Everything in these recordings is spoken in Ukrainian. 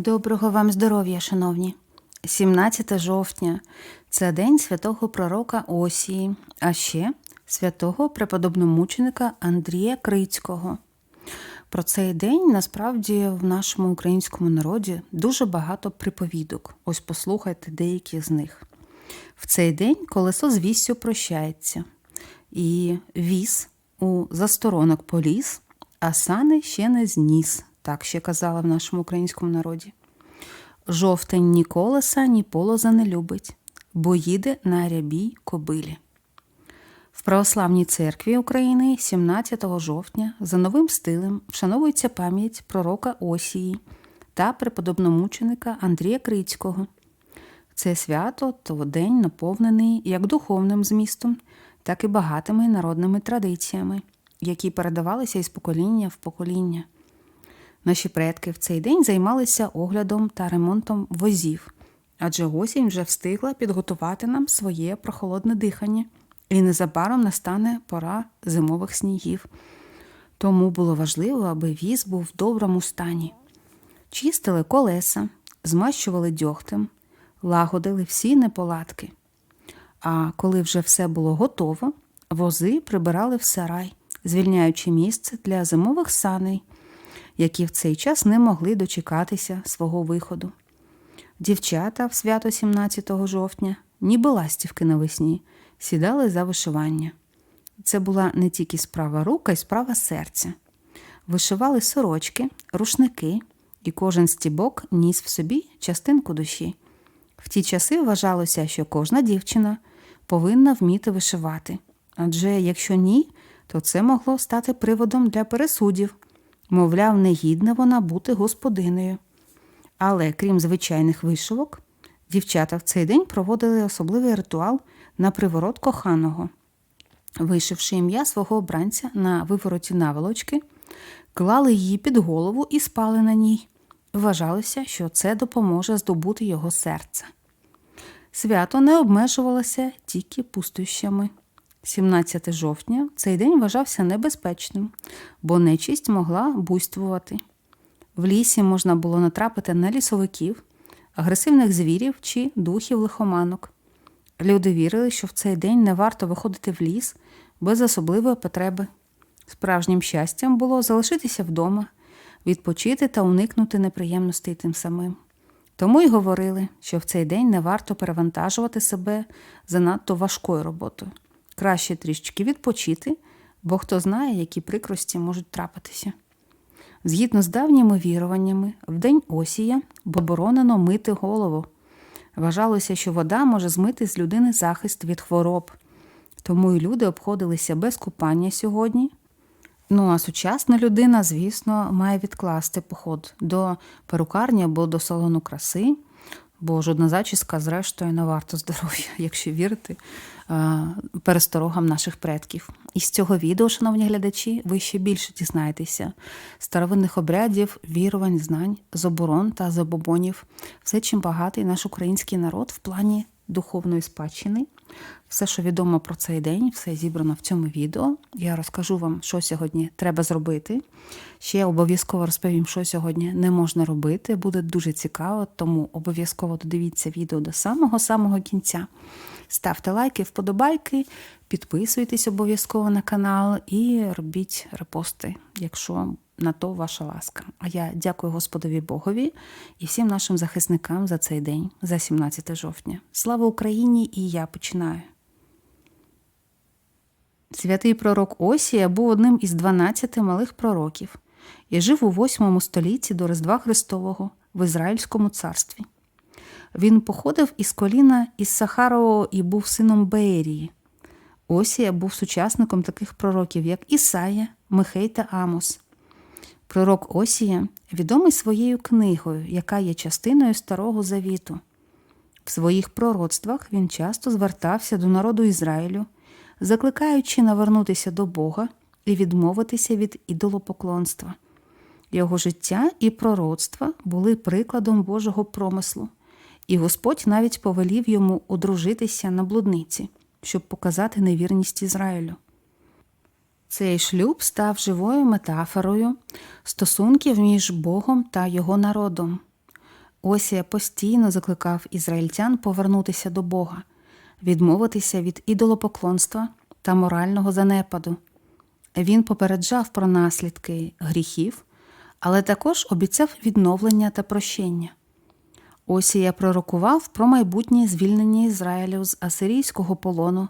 Доброго вам здоров'я, шановні. 17 жовтня це день святого пророка Осії, а ще святого преподобномученика Андрія Крицького. Про цей день насправді в нашому українському народі дуже багато приповідок. Ось послухайте деякі з них. В цей день колесо з віссю прощається, і віз у засторонок поліз, а сани ще не зніс, так ще казала в нашому українському народі. Жовтень ні колеса, ні полоза не любить, бо їде на рябій кобилі. В Православній церкві України 17 жовтня за новим стилем вшановується пам'ять пророка Осії та преподобномученика Андрія Крицького. Це свято то день наповнений як духовним змістом, так і багатими народними традиціями, які передавалися із покоління в покоління. Наші предки в цей день займалися оглядом та ремонтом возів, адже осінь вже встигла підготувати нам своє прохолодне дихання, і незабаром настане пора зимових снігів. Тому було важливо, аби віз був в доброму стані. Чистили колеса, змащували дьогтем, лагодили всі неполадки. А коли вже все було готово, вози прибирали в сарай, звільняючи місце для зимових саней, які в цей час не могли дочекатися свого виходу. Дівчата в свято 17 жовтня, ніби ластівки навесні, сідали за вишивання. Це була не тільки справа рук, а й справа серця. Вишивали сорочки, рушники, і кожен стібок ніс в собі частинку душі. В ті часи вважалося, що кожна дівчина повинна вміти вишивати, адже якщо ні, то це могло стати приводом для пересудів, мовляв, негідна вона бути господинею. Але крім звичайних вишивок, дівчата в цей день проводили особливий ритуал на приворот коханого. Вишивши ім'я свого обранця на вивороті наволочки, клали її під голову і спали на ній. Вважалося, що це допоможе здобути його серце. Свято не обмежувалося тільки пустощами. 17 жовтня цей день вважався небезпечним, бо нечисть могла буйствувати. В лісі можна було натрапити на лісовиків, агресивних звірів чи духів лихоманок. Люди вірили, що в цей день не варто виходити в ліс без особливої потреби. Справжнім щастям було залишитися вдома, відпочити та уникнути неприємностей тим самим. Тому й говорили, що в цей день не варто перевантажувати себе занадто важкою роботою. Краще трішки відпочити, бо хто знає, які прикрості можуть трапитися. Згідно з давніми віруваннями, в день осія заборонено мити голову. Вважалося, що вода може змити з людини захист від хвороб, тому і люди обходилися без купання сьогодні. Ну а сучасна людина, звісно, має відкласти поход до перукарні або до салону краси, бо жодна зачіска, зрештою, не варто здоров'я, якщо вірити е, пересторогам наших предків. І з цього відео, шановні глядачі, ви ще більше дізнаєтеся старовинних обрядів, вірувань, знань, заборон та забобонів, все, чим багатий наш український народ в плані духовної спадщини. Все, що відомо про цей день, все зібрано в цьому відео. Я розкажу вам, що сьогодні треба зробити. Ще обов'язково розповім, що сьогодні не можна робити. Буде дуже цікаво, тому обов'язково додивіться відео до самого-самого кінця. Ставте лайки, вподобайки, підписуйтесь обов'язково на канал і робіть репости, якщо на то ваша ласка. А я дякую Господові Богові і всім нашим захисникам за цей день, за 17 жовтня. Слава Україні! І я починаю. Святий пророк Осія був одним із 12 малих пророків і жив у 8 столітті до Різдва Христового в Ізраїльському царстві. Він походив із коліна із Сахарового і був сином Беерії. Осія був сучасником таких пророків, як Ісая, Михей та Амос. Пророк Осія відомий своєю книгою, яка є частиною Старого Завіту. В своїх пророцтвах він часто звертався до народу Ізраїлю, закликаючи навернутися до Бога і відмовитися від ідолопоклонства. Його життя і пророцтва були прикладом Божого промислу, і Господь навіть повелів йому одружитися на блудниці, щоб показати невірність Ізраїлю. Цей шлюб став живою метафорою стосунків між Богом та його народом. Осія постійно закликав ізраїльтян повернутися до Бога, відмовитися від ідолопоклонства та морального занепаду. Він попереджав про наслідки гріхів, але також обіцяв відновлення та прощення. Осія пророкував про майбутнє звільнення Ізраїлю з асирійського полону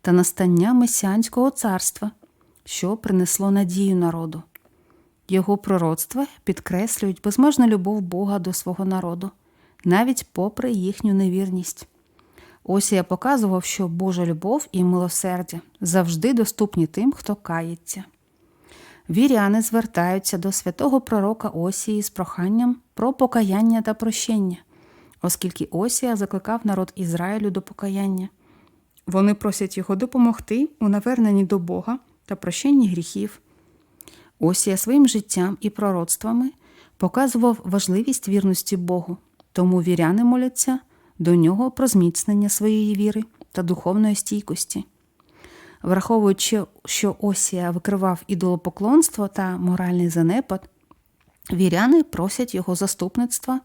та настання Месіанського царства, що принесло надію народу. Його пророцтва підкреслюють безмежну любов Бога до свого народу, навіть попри їхню невірність. Осія показував, що Божа любов і милосердя завжди доступні тим, хто кається. Віряни звертаються до святого пророка Осії з проханням про покаяння та прощення, оскільки Осія закликав народ Ізраїлю до покаяння. Вони просять його допомогти у наверненні до Бога та прощенні гріхів. Осія своїм життям і пророцтвами показував важливість вірності Богу, тому віряни моляться до нього про зміцнення своєї віри та духовної стійкості. Враховуючи, що Осія викривав ідолопоклонство та моральний занепад, віряни просять його заступництва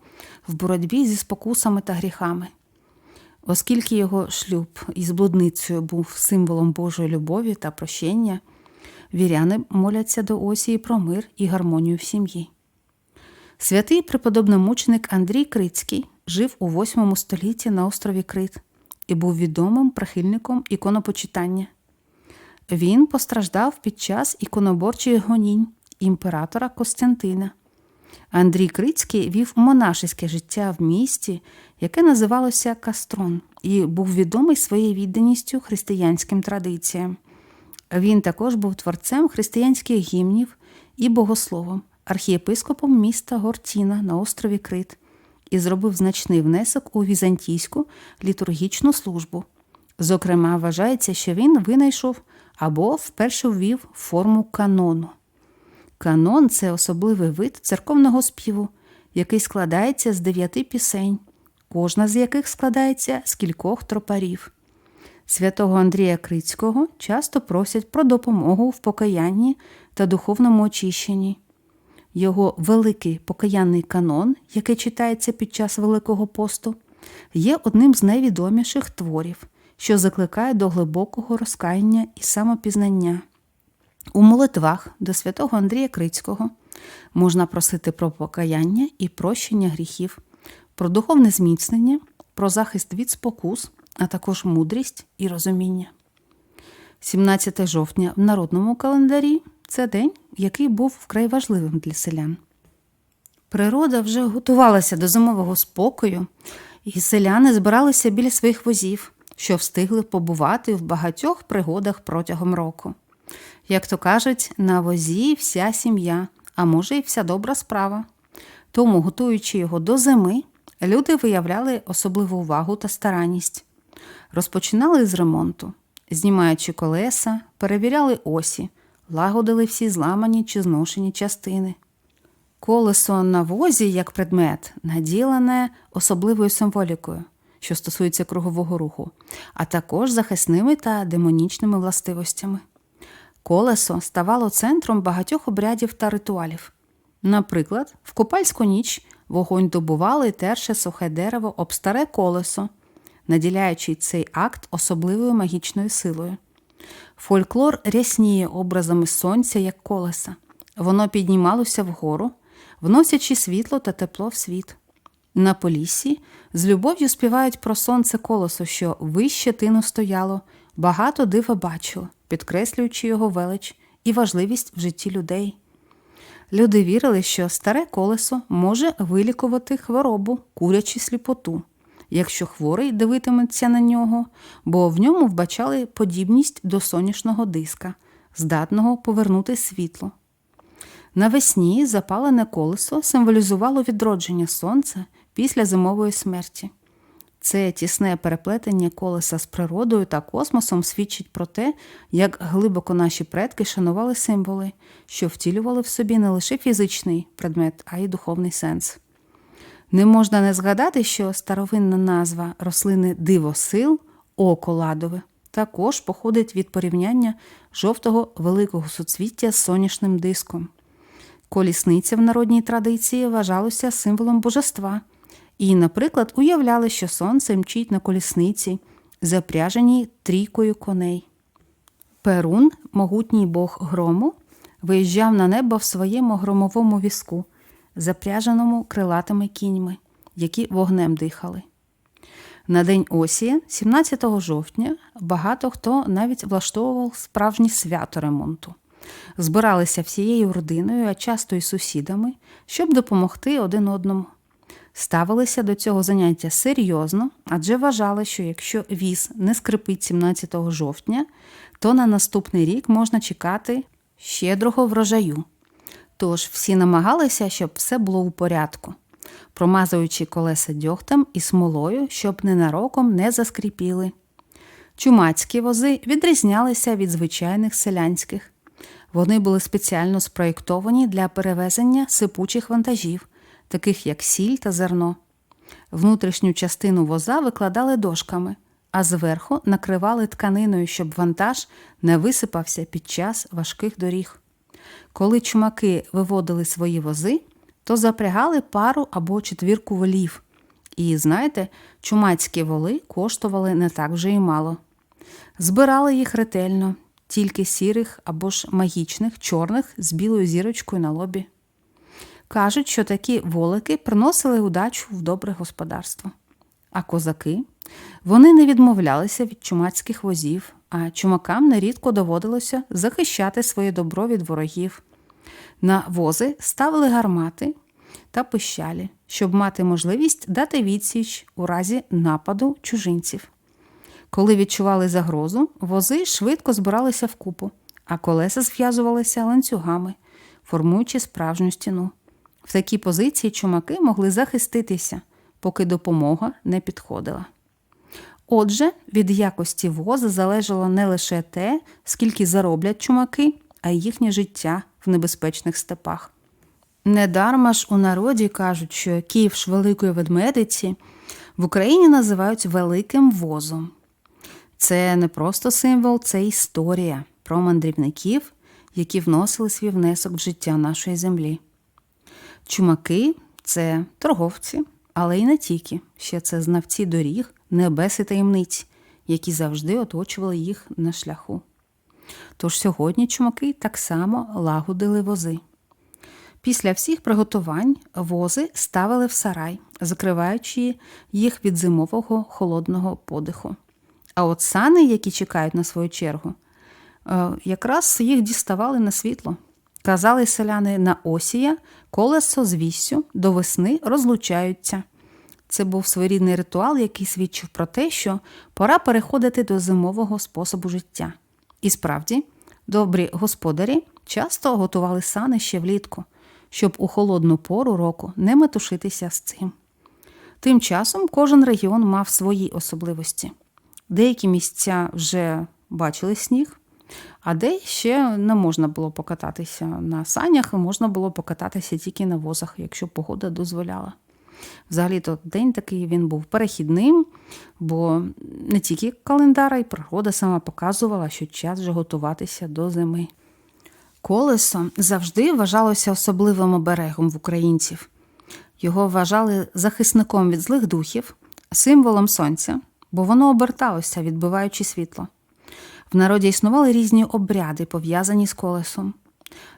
в боротьбі зі спокусами та гріхами. Оскільки його шлюб із блудницею був символом Божої любові та прощення, віряни моляться до Осії про мир і гармонію в сім'ї. Святий преподобномученик Андрій Крицький жив у VIII столітті на острові Крит і був відомим прихильником іконопочитання. Він постраждав під час іконоборчих гонінь імператора Костянтина. Андрій Крицький вів монашеське життя в місті, яке називалося Кастрон, і був відомий своєю відданістю християнським традиціям. Він також був творцем християнських гімнів і богословом, архієпископом міста Гортіна на острові Крит і зробив значний внесок у візантійську літургічну службу. Зокрема, вважається, що він винайшов або вперше ввів форму канону. Канон це особливий вид церковного співу, який складається з дев'яти пісень, кожна з яких складається з кількох тропарів. Святого Андрія Крицького часто просять про допомогу в покаянні та духовному очищенні. Його великий покаянний канон, який читається під час Великого посту, є одним з найвідоміших творів, що закликає до глибокого розкаяння і самопізнання. У молитвах до святого Андрія Крицького можна просити про покаяння і прощення гріхів, про духовне зміцнення, про захист від спокус, а також мудрість і розуміння. 17 жовтня в народному календарі це день, який був вкрай важливим для селян. Природа вже готувалася до зимового спокою, і селяни збиралися біля своїх возів, що встигли побувати в багатьох пригодах протягом року. Як то кажуть, на возі вся сім'я, а може, й вся добра справа. Тому, готуючи його до зими, люди виявляли особливу увагу та старанність. Розпочинали з ремонту, знімаючи колеса, перевіряли осі, лагодили всі зламані чи зношені частини. Колесо на возі як предмет наділене особливою символікою, що стосується кругового руху, а також захисними та демонічними властивостями. Колесо ставало центром багатьох обрядів та ритуалів. Наприклад, в купальську ніч вогонь добували терше сухе дерево об старе колесо, наділяючи цей акт особливою магічною силою. Фольклор рясніє образами сонця як колеса. Воно піднімалося вгору, вносячи світло та тепло в світ. На поліссі з любов'ю співають про сонце колесо, що вище тину стояло, багато дива бачило, підкреслюючи його велич і важливість в житті людей. Люди вірили, що старе колесо може вилікувати хворобу, курячи сліпоту, якщо хворий дивитиметься на нього, бо в ньому вбачали подібність до сонячного диска, здатного повернути світло. Навесні запалене колесо символізувало відродження сонця після зимової смерті. Це тісне переплетення колеса з природою та космосом свідчить про те, як глибоко наші предки шанували символи, що втілювали в собі не лише фізичний предмет, а й духовний сенс. Не можна не згадати, що старовинна назва рослини дивосил око ладове також походить від порівняння жовтого великого суцвіття з сонячним диском. Колісниця в народній традиції вважалася символом божества і, наприклад, уявляли, що сонце мчить на колісниці, запряженій трійкою коней. Перун, могутній бог грому, виїжджав на небо в своєму громовому візку, запряженому крилатими кіньми, які вогнем дихали. На день Осія, 17 жовтня, багато хто навіть влаштовував справжнє свято ремонту. Збиралися всією родиною, а часто і сусідами, щоб допомогти один одному. Ставилися до цього заняття серйозно, адже вважали, що якщо віз не скрипить 17 жовтня, то на наступний рік можна чекати щедрого врожаю. Тож всі намагалися, щоб все було у порядку, промазуючи колеса дьогтем і смолою, щоб ненароком не заскріпіли. Чумацькі вози відрізнялися від звичайних селянських. Вони були спеціально спроєктовані для перевезення сипучих вантажів, таких як сіль та зерно. Внутрішню частину воза викладали дошками, а зверху накривали тканиною, щоб вантаж не висипався під час важких доріг. Коли чумаки виводили свої вози, то запрягали пару або четвірку волів. І, знаєте, чумацькі воли коштували не так вже й мало. Збирали їх ретельно, тільки сірих або ж магічних, чорних з білою зірочкою на лобі. Кажуть, що такі волики приносили удачу в добре господарство. А козаки вони не відмовлялися від чумацьких возів, а чумакам нерідко доводилося захищати своє добро від ворогів. На вози ставили гармати та пищалі, щоб мати можливість дати відсіч у разі нападу чужинців. Коли відчували загрозу, вози швидко збиралися вкупу, а колеса зв'язувалися ланцюгами, формуючи справжню стіну. В такій позиції чумаки могли захиститися, поки допомога не підходила. Отже, від якості воза залежало не лише те, скільки зароблять чумаки, а й їхнє життя в небезпечних степах. Недарма ж у народі кажуть, що ківш Великої ведмедиці в Україні називають великим возом. Це не просто символ, це історія про мандрівників, які вносили свій внесок в життя нашої землі. Чумаки це торговці, але й не тільки. Ще це знавці доріг, небес і таємниць, які завжди оточували їх на шляху. Тож сьогодні чумаки так само лагодили вози. Після всіх приготувань вози ставили в сарай, закриваючи їх від зимового холодного подиху. А от сани, які чекають на свою чергу, е, якраз їх діставали на світло. Казали селяни на осія, колесо з віссю до весни розлучаються. Це був своєрідний ритуал, який свідчив про те, що пора переходити до зимового способу життя. І справді, добрі господарі часто готували сани ще влітку, щоб у холодну пору року не метушитися з цим. Тим часом кожен регіон мав свої особливості. Деякі місця вже бачили сніг, а де ще не можна було покататися на санях, можна було покататися тільки на возах, якщо погода дозволяла. Взагалі, то день такий він був перехідним, бо не тільки календар, а й природа сама показувала, що час вже готуватися до зими. Колесо завжди вважалося особливим оберегом в українців. Його вважали захисником від злих духів, символом сонця, бо воно оберталося, відбиваючи світло. В народі існували різні обряди, пов'язані з колесом.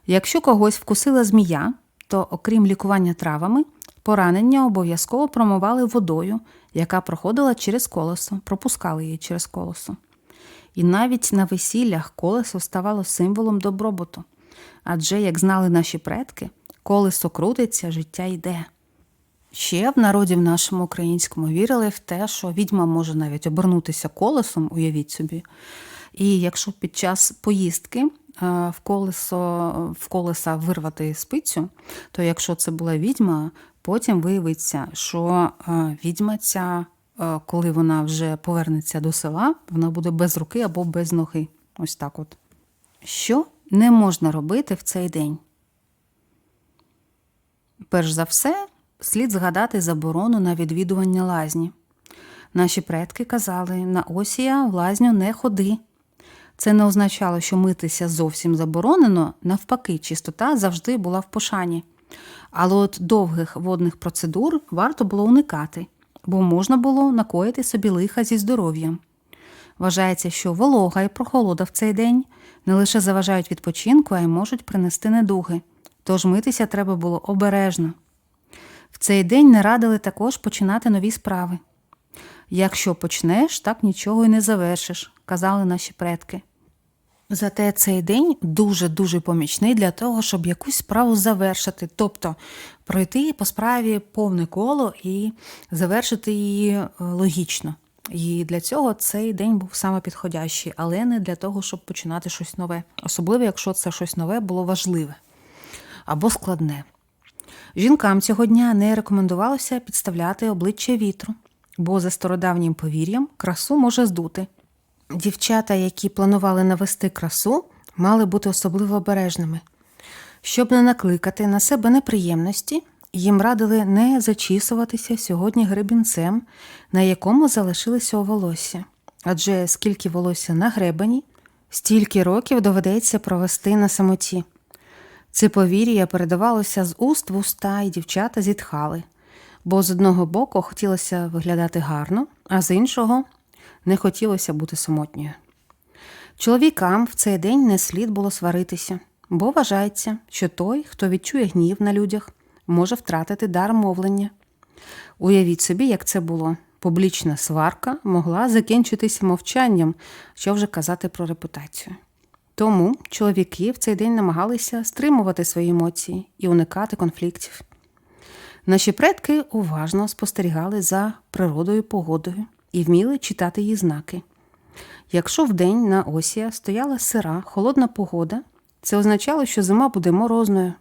Якщо когось вкусила змія, то, окрім лікування травами, поранення обов'язково промивали водою, яка проходила через колесо, пропускали її через колесо. І навіть на весіллях колесо ставало символом добробуту. Адже, як знали наші предки, колесо крутиться, життя йде. Ще в народі в нашому українському вірили в те, що відьма може навіть обернутися колесом, уявіть собі. І якщо під час поїздки е, в колесо, в колеса вирвати спицю, то якщо це була відьма, потім виявиться, що е, відьма ця, е, коли вона вже повернеться до села, вона буде без руки або без ноги. Ось так от. Що не можна робити в цей день? Перш за все, слід згадати заборону на відвідування лазні. Наші предки казали, на осія в лазню не ходи. Це не означало, що митися зовсім заборонено, навпаки, чистота завжди була в пошані. Але от довгих водних процедур варто було уникати, бо можна було накоїти собі лиха зі здоров'ям. Вважається, що волога і прохолода в цей день не лише заважають відпочинку, а й можуть принести недуги. Тож митися треба було обережно. В цей день не радили також починати нові справи. Якщо почнеш, так нічого й не завершиш, казали наші предки. Зате цей день дуже-дуже помічний для того, щоб якусь справу завершити, тобто пройти по справі повне коло і завершити її е, логічно. І для цього цей день був саме підходящий, але не для того, щоб починати щось нове, особливо якщо це щось нове було важливе або складне. Жінкам цього дня не рекомендувалося підставляти обличчя вітру, бо за стародавнім повір'ям красу може здути. Дівчата, які планували навести красу, мали бути особливо обережними. Щоб не накликати на себе неприємності, їм радили не зачісуватися сьогодні гребінцем, на якому залишилися у волосся. Адже скільки волосся на гребені, стільки років доведеться провести на самоті. Це повір'я передавалося з уст в уста, і дівчата зітхали, бо з одного боку хотілося виглядати гарно, а з іншого не хотілося бути самотньою. Чоловікам в цей день не слід було сваритися, бо вважається, що той, хто відчує гнів на людях, може втратити дар мовлення. Уявіть собі, як це було. Публічна сварка могла закінчитися мовчанням, що вже казати про репутацію. Тому чоловіки в цей день намагалися стримувати свої емоції і уникати конфліктів. Наші предки уважно спостерігали за природою погодою і вміли читати її знаки. Якщо вдень на осія стояла сира, холодна погода, це означало, що зима буде морозною.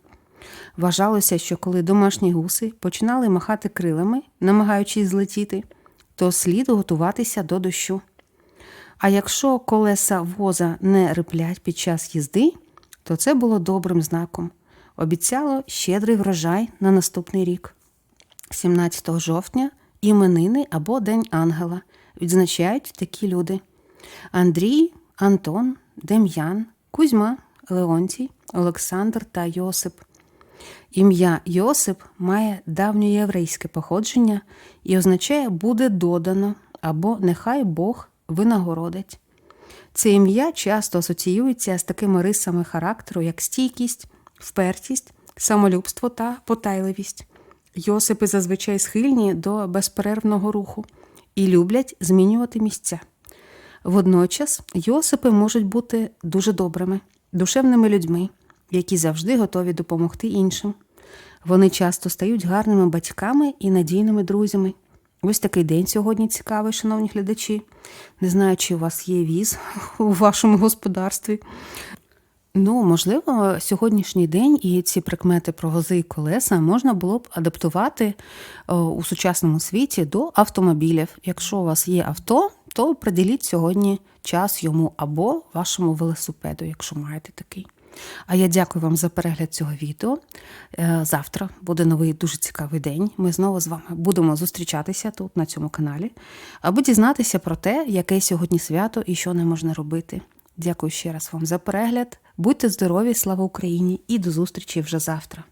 Вважалося, що коли домашні гуси починали махати крилами, намагаючись злетіти, то слід готуватися до дощу. А якщо колеса воза не риплять під час їзди, то це було добрим знаком. Обіцяло щедрий врожай на наступний рік. 17 жовтня іменини або День Ангела відзначають такі люди: Андрій, Антон, Дем'ян, Кузьма, Леонтій, Олександр та Йосип. Ім'я Йосип має давньоєврейське походження і означає буде додано або нехай Бог винагородить. Це ім'я часто асоціюється з такими рисами характеру, як стійкість, впертість, самолюбство та потайливість. Йосипи зазвичай схильні до безперервного руху і люблять змінювати місця. Водночас Йосипи можуть бути дуже добрими, душевними людьми, які завжди готові допомогти іншим. Вони часто стають гарними батьками і надійними друзями. Ось такий день сьогодні цікавий, шановні глядачі. Не знаю, чи у вас є віз у вашому господарстві. Ну, можливо, сьогоднішній день і ці прикмети про вози і колеса можна було б адаптувати е, у сучасному світі до автомобілів. Якщо у вас є авто, то приділіть сьогодні час йому або вашому велосипеду, якщо маєте такий. А я дякую вам за перегляд цього відео. Е, Завтра буде новий дуже цікавий день. Ми знову з вами будемо зустрічатися тут, на цьому каналі, аби дізнатися про те, яке сьогодні свято і що не можна робити. Дякую ще раз вам за перегляд. Будьте здорові, слава Україні, і до зустрічі вже завтра.